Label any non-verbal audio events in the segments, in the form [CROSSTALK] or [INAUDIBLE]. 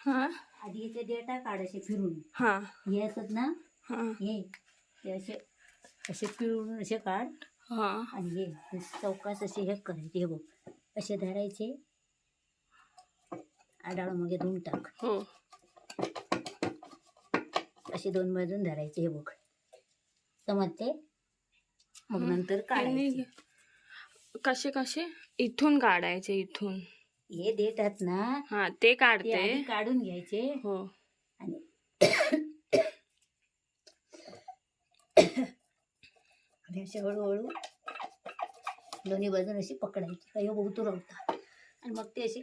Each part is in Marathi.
हा. आधी याचे डेटा काढ असे फिरून. हा. हे असत ना हा. हे ते असे असे पिळून असे काढ. हा. आणि हे चौकास असे हे करायचे हे बघ. असे धरायचे. आडाळ मग धुवून टाक. हो. असे दोन बाजून धरायचे हे बघ. समजते मग नंतर काढायचे. कसे कसे इथून काढायचे इथून. हे देतात ना हा ते ते काढते. आधी काढून घ्यायचे. हो. आणि आणि असे हळूहळू दोन्ही बाजून अशी पकडायची. काही उतरवता आणि मग ते अशी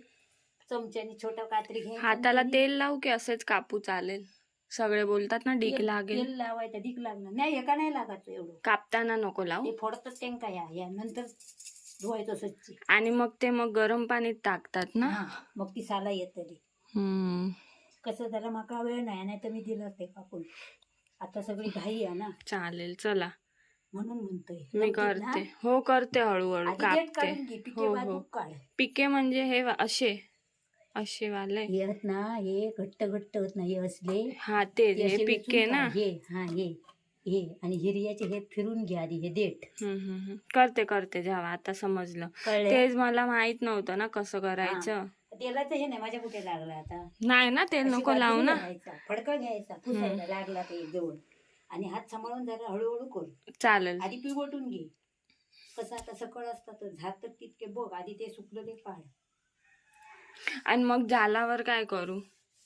चमच्याने छोटा कात्री घ्यायचा. हाताला आणि तेल लावू की असेच कापू चालेल? सगळे बोलतात ना डीक तेल- लागेल. तेल लावायचं डीक लागणार. नाही एका नाही लागायचं एवढं. कापताना नको लावू. ते फोडतात त्यांका या या नंतर धुवायचं स्वच्छ. आणि मग ते मग गरम पाणीत टाकतात ना? हा मग ती साला येत तरी हम्म. कसं झालं माका वेळ नाही नाही तर मी दिलं ते कापून. आता सगळी घाई आहे ना. चालेल चला. म्हणून म्हणतोय. मी ना? करते. हो करते हळूहळू आधी कापते. काढून घे पिके हो, बाजू हो. काढ. पिके म्हणजे हे वा- असे असे वाले हे आहेत ना हे घट्ट घट्ट होत ना हे असले. हा हे हे असे पिके वेचून ना. काढ. हे हा हे. हे आणि हिरयाचे हे फिरून घ्या आधी हे देठ. करते करते जेव्हा आता समजलं. कळले? तेच मला माहीत नव्हतं ना कसं करायचं. तर हे नाही माझ्या कुठे लागला आता. नाही ना तेल नको लावू ना. फडका घ्यायचा पुसायला लागला ते जवळ. आणि हात सांभाळून जरा हळूहळू कर. चालेल. आधी पिवटून घे. कसं आता सकळ असतं तर झाड तर तितके बघ आधी ते सुकलं ते काढ आणि मग झालावर काय करू?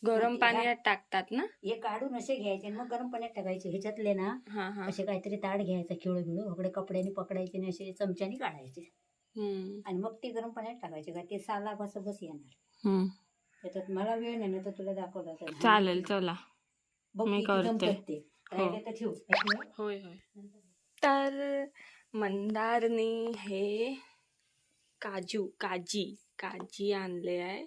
गरम पाण्यात टाकतात ना? हे काढून असे घ्यायचे आणि मग गरम पाण्यात टाकायचे. ह्याच्यातले ना हा हा. असे काहीतरी ताट घ्यायचा खिळू खिळू इकडे कपड्याने पकडायचे आणि असे चमच्याने काढायचे. हम्म, आणि मग ते गरम पाण्यात टाकायचे का ते साला कसं बस येणार. हम्म. त्याच्यात मला वेळ नाही ना तर तुला दाखवलं तर. चालेल चला. बघ मी किती करते. जमतात ते. राहिले तर ठेव. ऐकलं? होय होय. तर मंदारनी हे काजू काजी काजी आणले आहे.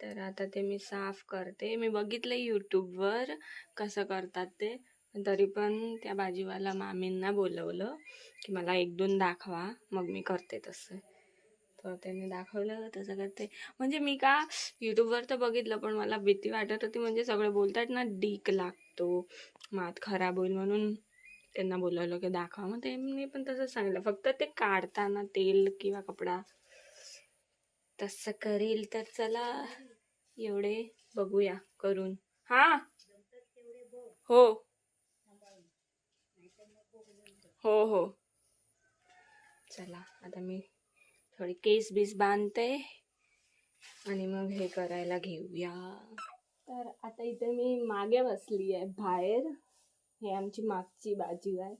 तर आता ते मी साफ करते. मी बघितलं यूट्यूबवर कसं करतात ते. तरी पण त्या भाजीवाला मामींना बोलवलं की मला एक दोन दाखवा मग मी करते तसं. तर त्यांनी दाखवलं तसं करते. म्हणजे मी का यूट्यूबवर तर बघितलं पण मला भीती वाटत होती. म्हणजे सगळे बोलतात ना डीक लागतो मात खराब होईल म्हणून त्यांना बोलवलं की दाखवा. मग त्यांनी पण तसंच सांगितलं. फक्त ते काढताना तेल किंवा कपडा तसं करेल तर चला एवढे बघूया करून. हा? हो. हो हो. चला आता मी थोडी केस बीस बांधते आणि मग हे करायला घेऊया. तर आता इथे मी मागे बसली आहे बाहेर. हे आमची मागची बाजू आहे.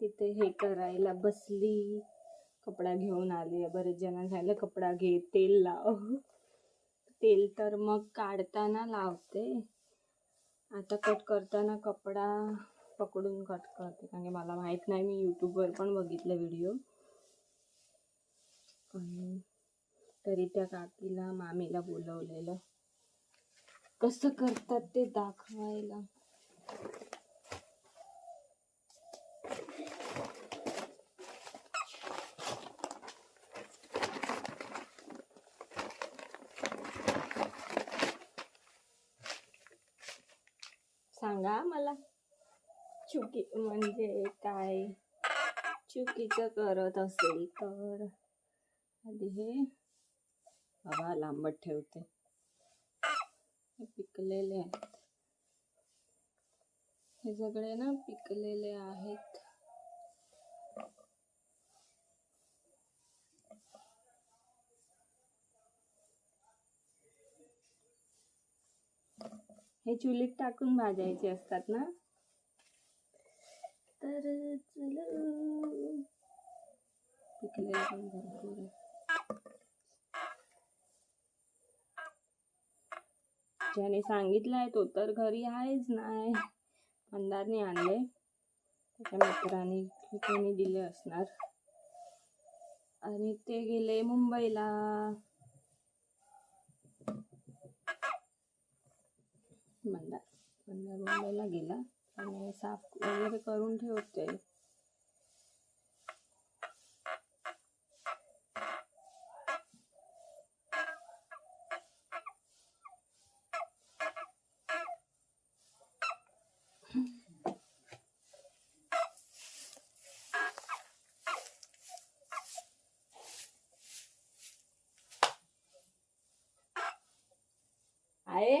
तिथे हे करायला बसली. कपडा घेऊन आली आहे. बरेच जण झालं कपडा घे तेल लाव. तेल तर मग काढताना लावते. आता कट करताना कपडा पकडून कट करते कारण की मला माहीत नाही मी यूट्यूबवर पण बघितलं व्हिडिओ पण तरी त्या काकीला मामीला बोलवलेलं. कसं करतात ते दाखवायला. सांगा मला चुकी म्हणजे काय? चुकीचं करत असेल तर. आधी हे बाबा लांबट ठेवते. हे पिकलेले आहेत. हे सगळे ना पिकलेले आहेत. हे चुलीत टाकून भाजायचे असतात ना? तर चला. पिकलेले पण भरपूर आहे ज्याने सांगितलंय तो तर घरी आहेच नाही मंदारने आणले. त्याच्या मित्राने कोणी दिले असणार. आणि ते गेले मुंबईला. मंदार मंदार मुंबईला गेला. आणि साफ वगैरे करून ठेवते आहे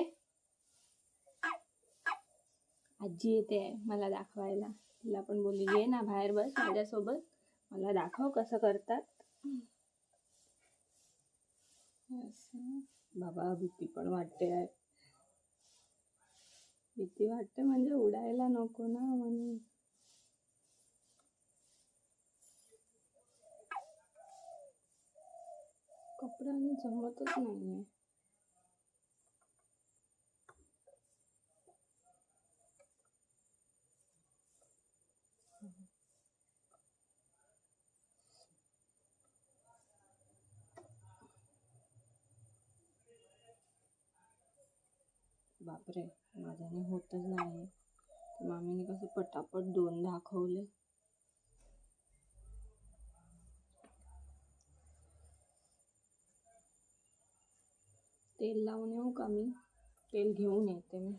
आजी येते मला दाखवायला. तिला पण बोलली ये ना बाहेर बस माझ्यासोबत. मला दाखव कसं करतात. बाबा भीती पण वाटते आहे भीती वाटते म्हणजे उडायला नको ना म्हणून. कपड्याने जमतच नाहीये. बापरे माझ्याने होतच नाही. तर मामीने कसं पटापट दोन दाखवले. तेल लावून येऊ का मी? तेल घेऊन येते मी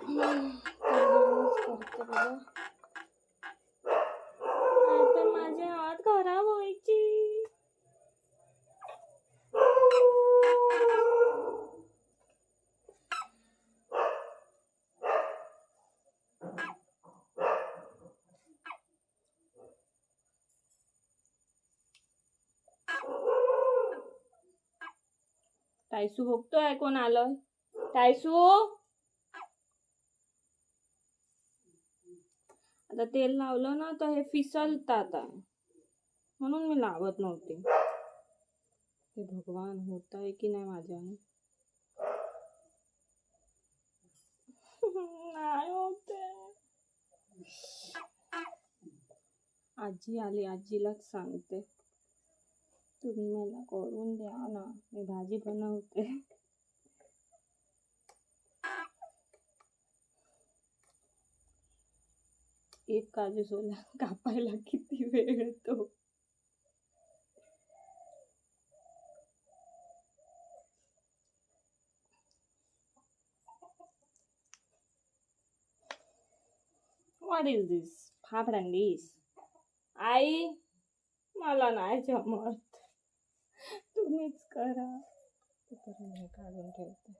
हम्म, तेलावरूनच करते बघा आता माझे हात खराब व्हायची टायसू बघतोय कोण आलं. टायसू आता तेल लावलं ना तर हे फिसलतात. म्हणून मी लावत नव्हते. हे भगवान होत आहे की नाही माझ्याने? नाही होते. आजी आली आजीलाच सांगते. तुम्ही मला करून द्या ना. मी भाजी बनवते. एक काजू सोला कापायला किती वेळ येतो? व्हॉट इज दिस फाफडांडीस आई मला नाही जमत. तुम्हीच करा. तोपर्यंत हे काढून ठेवते.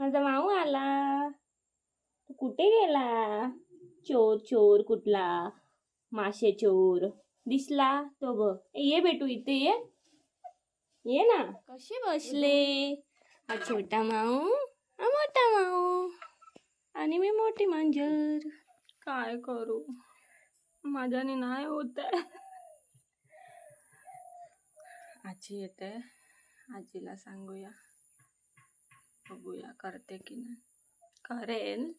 माझा माऊ आला. तू कुठे गेला? चोर चोर कुठला? माशे चोर. दिसला तो बघ. ये बेटू इथे ये. ये ना। कसे बसले? हा छोटा माऊ हा मोठा माऊ. आणि मी मोठी मांजर. काय करू? माझ्याने नाही होत आहे. आजी येते. आजीला सांगूया. बघूया करते की नाही. करेल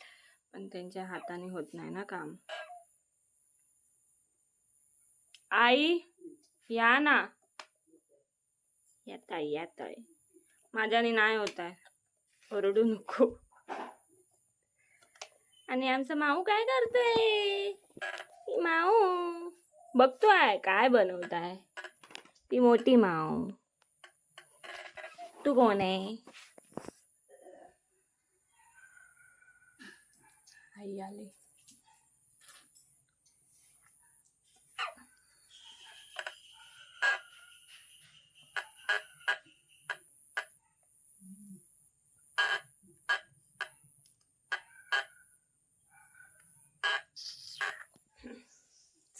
पण त्यांच्या हाताने होत नाही ना काम. आई या ना. येताय येताय माझ्याने नाही होत आहे. ओरडू नको. आणि आमचं माऊ काय करतोय? ती माऊ बघतोय काय बनवत आहे. ती मोठी माऊ. तू कोण आहे? आई आली.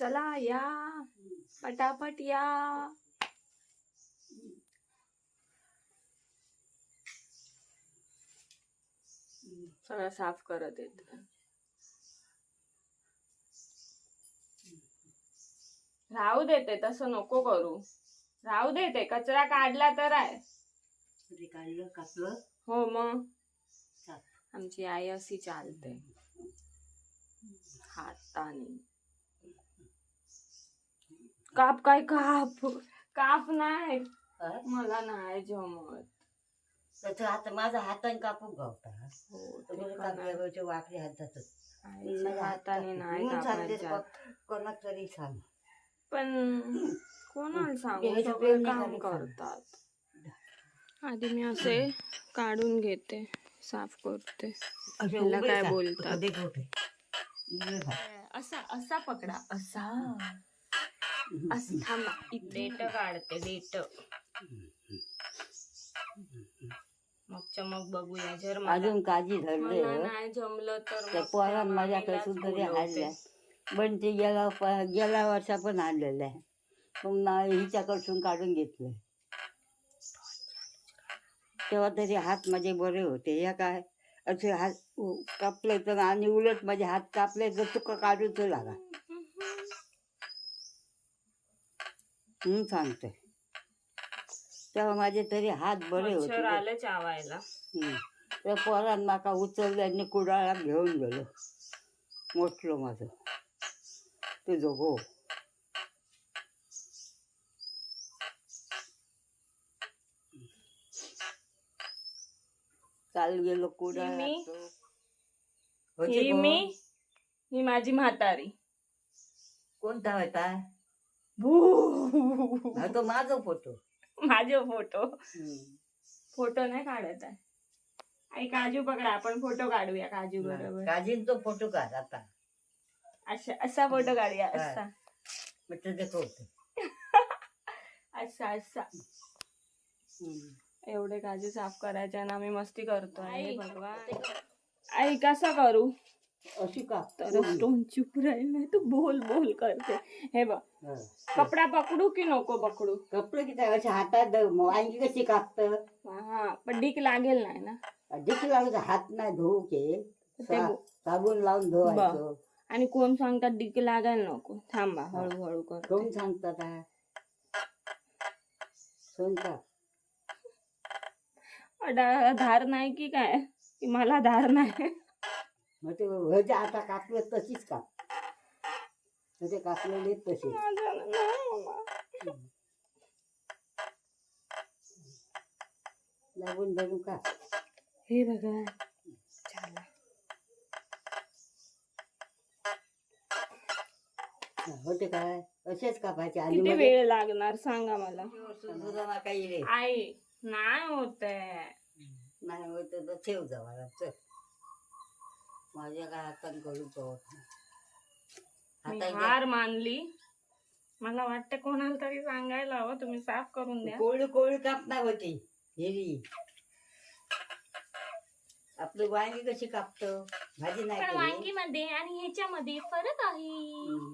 चला या. पटापट या. सगळं साफ करत येत राहू देते तसं नको करू. राहू देते कचरा काढला तर आहे. ते काढलं कापलं? हो मग. आमची आई अशी चालते. हाताने. काप काय काप काप नाही हा? मला नाही जमत त्याचं हात माझा हाताने कापून गावता हो ते तुम्ही पण आहे. कापल्यावरचे वाकले हात जातात आईच्या हाताने नाही म्हणून सांगते कापायच्या बघ, कोणाक तरी सांग पण कोणाला सांगू हे सगळे सगळं काम. करतात आधी मी असे काढून घेते साफ करते असे ह्याला उभे काय. बोलतात? उभे? उभे. असा असा पकडा असा असं थांबा डेट काढते डेट मग चमक बघूया जर मला अजून काळजी मला धरलं नाही जमलं तर त्या मग पोरान त्या माझ्याकडे मामीलाच सुद्धा ते बोलवते. आणल्या पण ते गेल्या प- गेल्या वर्षा पण आणलेलं आहे. ना हिच्याकडसून काढून घेतलं तेव्हा तरी हात माझे बरे होते. या काय? असे हात उ- कापले तर आणि उलट माझे हात कापले तर तुका काढूच लागा. म्हणून सांगते. तेव्हा माझे तरी हात बरे मच्छर होते आले चावायला. त्या पोरान माका उचललं आणि कुडाळा घेऊन गेलो. मोठलो माझं. ते जोगो चाल गेलो कुडाळा मी? ही? मी ही माझी म्हातारी. कोणता होता? भू हा तो माझा फोटो. माझे फोटो. फोटो नाही काढत आहे. आई काजू पकडा आपण फोटो काढूया काजू बरोबर. काजींचा फोटो काढ आता. असा असा फोटो काढूया. असा. म्हटलं ते होते असा असा. एवढे काजू साफ करायचे आणि आम्ही मस्ती करतोय हे भगवान. आई कसा करू? अशी का? तर तोंड चुप राहील नाही तू बोल बोल करते. हे बघ कपडा पकडू की नको पकडू? कपडे किती असे हातात वांगी कशी कापतं? हा पण डीक लागेल नाही ना. देखील लागत हात नाही धुवके ते बो- साबण लावून धुवायचं. आणि कोण सांगतात डीक लागायला नको? थांबा हळूहळू कर कोण सांगतात? सांगतात धार नाही की काय? की मला धार नाही? मग ते भजे आता कापले तशीच काप. मग ते कापलेले तसे. लागून धरू का? हे चला. होते काय असेच कापायचे आणि किती मध्ये- वेळ लागणार सांगा मला. काही रे? आई नाही होत नाही होत तर ठेव जावा चल. माझ्या काय हातान करू तो हाताच्या हार मानली. मला वाटतं कोणाला तरी सांगायला हवं तुम्ही साफ करून द्या. कोळी कोळी कापणार होती हिरी आपली वांगी कशी कापतो? भाजी नाही पण केली. वांगीमध्ये आणि ह्याच्यामध्ये फरक आहे. हम्म.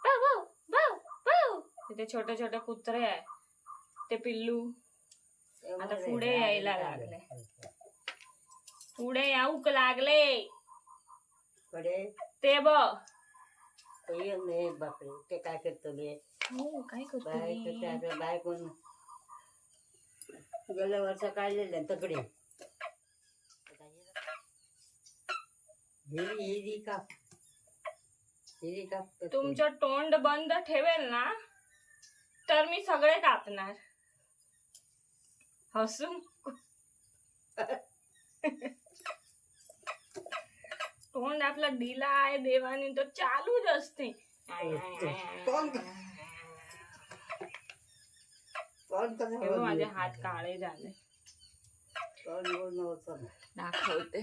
भाऊ, भाऊ, भाऊ, भाऊ. तिथे छोटे छोटे कुत्रे आहे. ते पिल्लू. आता पुढे यायला लागले. पुढे याऊक लागले. कडे ते बघ. ये बापरे ते काय करतो बे हो काय करतो करते आता बाय कोण? गेल्या वर्षा काढलेल्या तकडे हिरी हिरी काप हिरी काप तुमचं तोंड बंद ठेवेल ना तर मी सगळे कापणार. हसून तोंड आपला दिला आहे देवाने तो चालूच असते. माझे हात काळे झाले. दाखवते.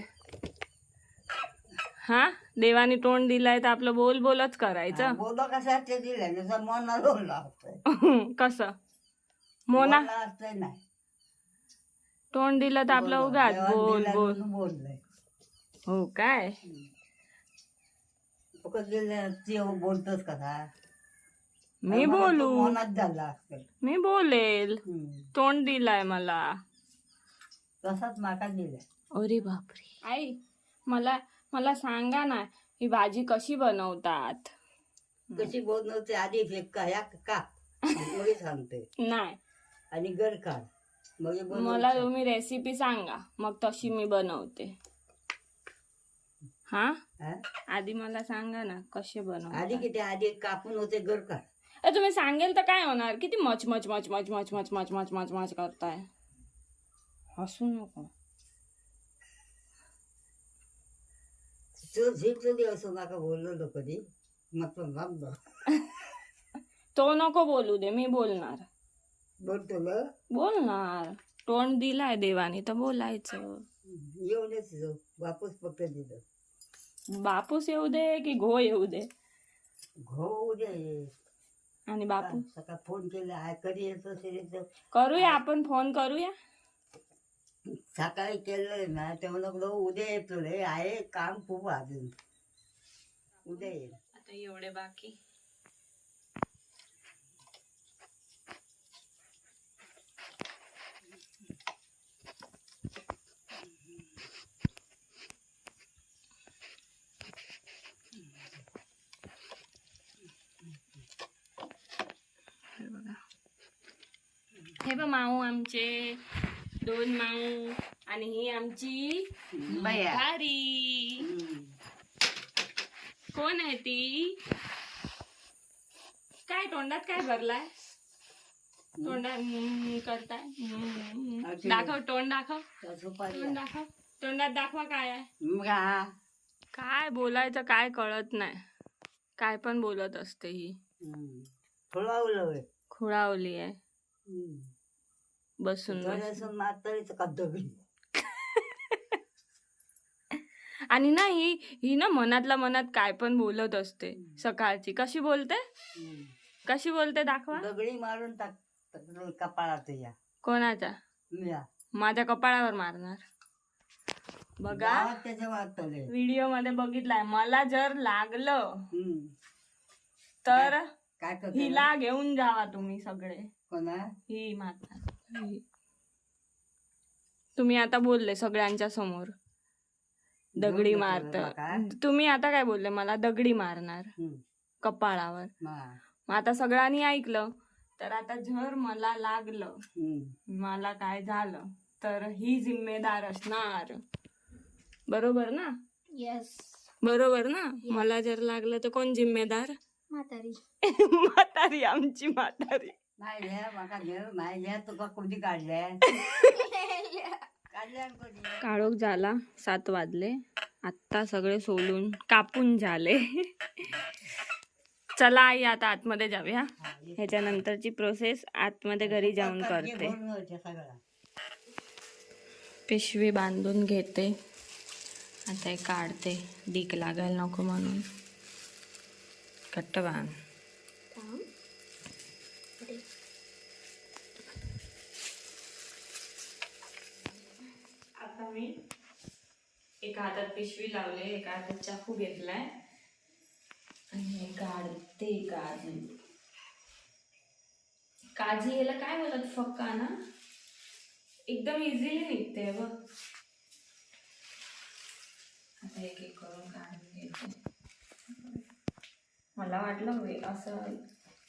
हा? देवाने तोंड दिलाय तर आपलं बोल बोलच हा, करायचं बोला कसा ते दिलं जसं मना लोन लावतोय. [LAUGHS] कसं? मोना? मना नाही. तोंड दिलं तर आपलं उगाच बोल बोल. बोललंय हो काय? बोलतोस कसा मी बोलू? मनात झाला असेल. मी बोलेल. तोंड दिलाय मला. तसाच माका दिलाय? अरे बापरे. आई मला मला सांगा ना ही भाजी कशी बनवतात? कशी बनवते आधी फेक का ह्या का? मग सांगते. [LAUGHS] नाही. आणि गर मला. तुम्ही रेसिपी सांगा. मग तशी मी बनवते. हा? आधी मला सांगा ना कसे आधी बनवतात किती? आधी कापून होते काढ. अ, तुम्ही सांगेल तर काय होणार? किती मच मच मच मच मच मच मच मच मच मच करताय? हसू नको. तो झिकलो असं नका बोललो कधी [LAUGHS] तो नको बोलू दे मी बोलणार. बोलतो ना. बोलणार तोंड दिलाय देवाने तर बोलायचं. येऊनच जाऊ. वापस फक्त दिलं. बापूस येऊ दे की घो येऊ दे? घो उद्या ये आणि बापू? सकाळ फोन केला आहे कधी येतो करूया आपण फोन करूया? सकाळी केलंय ना तेव्हा उद्या येतो रे. आहे काम खूप अजून. उद्या येईल आता एवढे बाकी हे बघा हे बघ माऊ आमचे दोन माऊ आणि ही आमची भारी कोण आहे ती? काय तोंडात काय भरलाय? तोंडात करताय. दाखव तोंड दाखव. तोंड दाखव. तोंडात दाखवा काय आहे. काय बोलायचं काय कळत नाही. काय पण बोलत असते ही. खुळावली आहे. बसून बसून. थोडंसं म्हातारीचं का दगडी. आणि ना ही ही ना मनातल्या मनात काय पण बोलत असते सकाळची. कशी बोलते. कशी बोलते दाखवा. दगडी मारून टाक कपाळात या. कोणाच्या? माझ्या कपाळावर मारणार. बघा. व्हिडिओमध्ये बघितलाय. मला जर लागलं तर हिला घेऊन जावा तुम्ही सगळे. कोणा? ही ही. तुम्ही आता बोलले सगळ्यांच्या समोर. दगडी मारत? तुम्ही आता काय बोलले? मला दगडी मारणार. कपाळावर. मा. मग आता सगळ्यांनी ऐकलं तर आता जर मला लागलं. मला काय झालं? तर ही जिम्मेदार असणार. बरोबर ना? येस बरोबर ना? मला जर लागलं तर कोण जिम्मेदार? म्हातारी. [LAUGHS] म्हातारी आमची म्हातारी. तुका कोणी काढल्या? काढल्या कोणी? काळोख झाला सात वाजले. आत्ता सगळे सोलून कापून झाले. चला आई आता आतमध्ये जाऊया. ह्याच्यानंतरची प्रोसेस आतमध्ये घरी जाऊन करते. पिशवी बांधून घेते. आता हे काढते. डीक लागायला नको म्हणून. घट्ट बांध आता मी एका हातात पिशवी लावले एका हातात चाकू घेतलाय. आणि काढते काजू. काजू याला काय म्हणत फक्का ना? एकदम इझिली निघते बघ. आता एक एक करून काढून घेते. मला वाटलं असं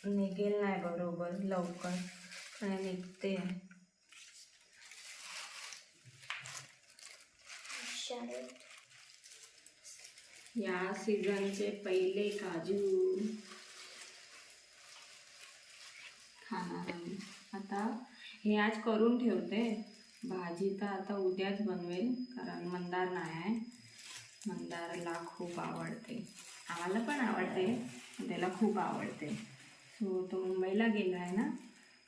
निघेल नाही बरोबर लवकर. निघते हे या सीझनचे पहिले काजू खाणार आता हे आज करून ठेवते. भाजी तर आता उद्याच बनवेल कारण मंदार नाही आहे. मंदारला खूप आवडते. आम्हाला पण आवडते. त्याला खूप आवडते. सो तो मुंबईला गेला आहे ना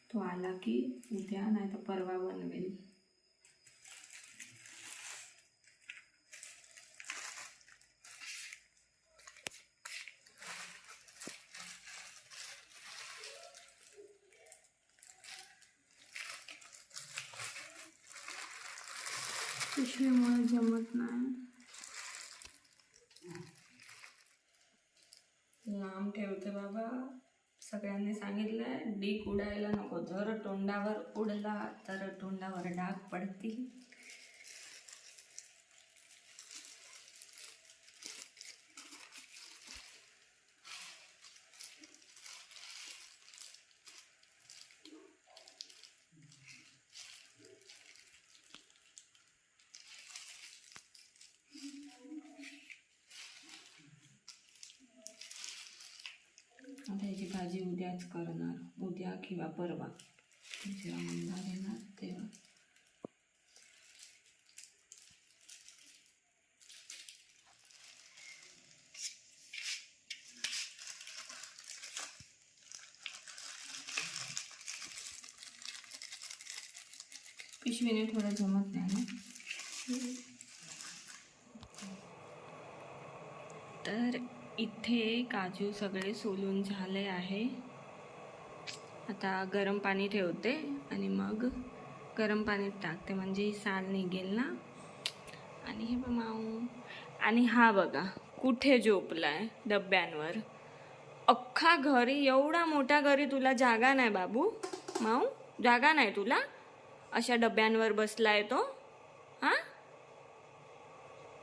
तो आला की उद्या नाही तर परवा बनवेल पिशवीमुळे जमत नाही लांब ठेवते बाबा सांगितलं आहे डीक उडायला नको. जर तोंडावर उडला तर तोंडावर डाग पडतील. भाजी उद्याच करणार. उद्या किंवा परवा. जेव्हा म्हणणार येणार तेव्हा. पिशवीने थोडं जमत नाही ना. काजू सगळे सोलून झाले आहे. आता गरम पाणी ठेवते आणि मग गरम पाणीत टाकते. म्हणजे ही साल निघेल ना? आणि हे बघ माऊ. आणि हा बघा कुठे झोपला आहे डब्यांवर? अख्खा घरी एवढा मोठा घरी तुला जागा नाही बाबू. माऊ जागा नाही तुला? अशा डब्यांवर बसलाय तो. हा?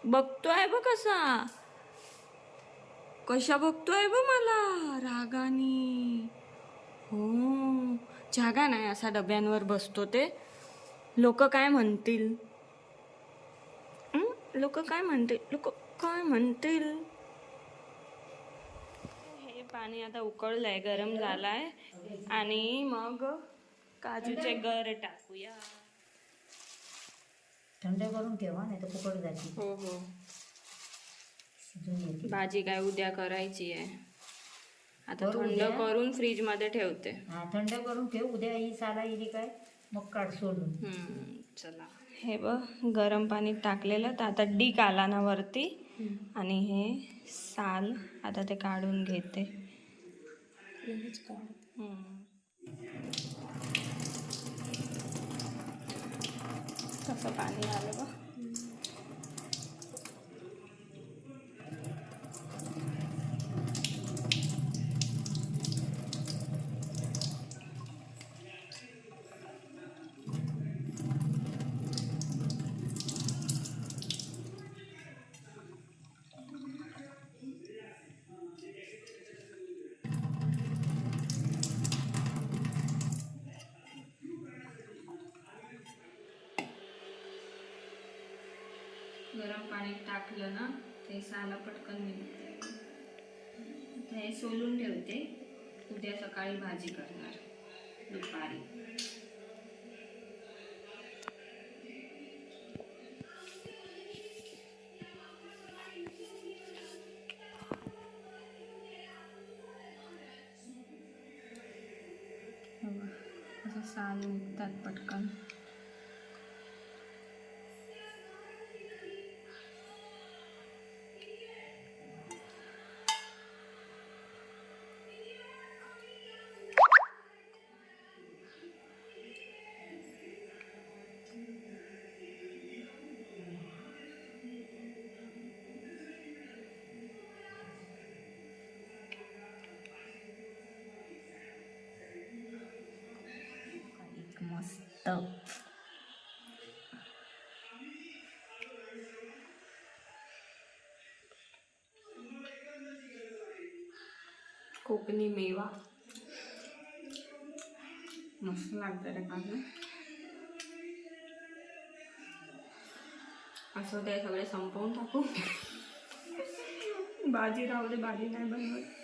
बघतोय बघ कसा. कशा बघतोय ब मला? रागानी. हो जागा नाही असा डब्यांवर बसतो ते. लोक काय म्हणतील? लोक काय म्हणतील? लोक काय म्हणतील? हे पाणी आता उकळलंय गरम झालाय. आणि मग काजूचे गर टाकूया. थंड करून ठेवा नाही तर जाते हो हो. भाजी काय उद्या करायची आहे? आता थंड? करून फ्रीजमध्ये ठेवते थंड करून ठेव. उद्या ही साला येईल काय? मग काढ सोडून. चला. हे बघ गरम पाणी टाकलेलं. तर आता डीक आला ना वरती. आणि हे साल आता ते काढून घेते. कसं पाणी आलं बघ. गरम पाणी टाकलं ना ते साला पटकन निघते हे सोलून ठेवते. उद्या सकाळी भाजी करणार दुपारी. मस्त कोकणी मेवा. मस्त लागतं रे काजू असं ते सगळे संपवून टाकू. भाजी राहू दे भाजी नाही बनवत.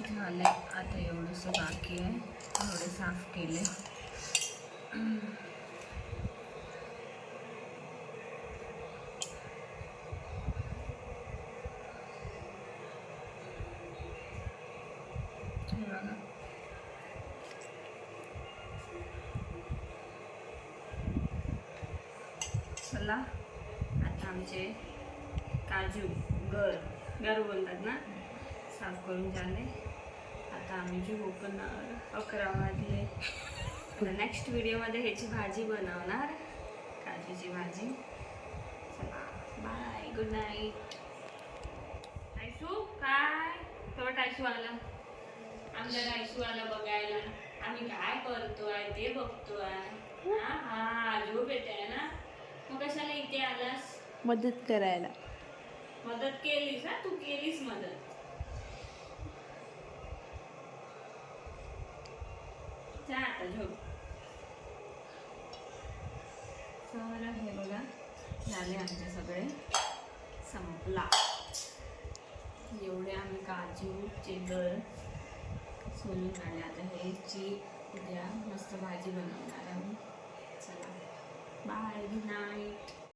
झालं आता एवढंसं बाकी आहे. थोडे साफ केले हे बघा चला आता आमचे काजू गर गर बोलतात ना साफ करून झाले आता आम्ही झोपणार अकरा वाजले आता नेक्स्ट व्हिडिओमध्ये ह्याची भाजी बनवणार. काजूची भाजी. चला बाय गुड नाईट टायसू काय? तेव्हा टायसू आला आमच्या टायसू आला बघायला. आम्ही काय करतोय ते बघतोय. हा हा झोप येते ना? मग कशाला इथे आलास? मदत करायला. मदत केलीस हा? तू केलीस मदत. आता झोप. तर हे बघा झाले आमचे सगळे. संपला. एवढे आम्ही काजू चेदर सोलून काढले. आता ह्याची उद्या मस्त भाजी बनवणार आम्ही. चला. Bye good night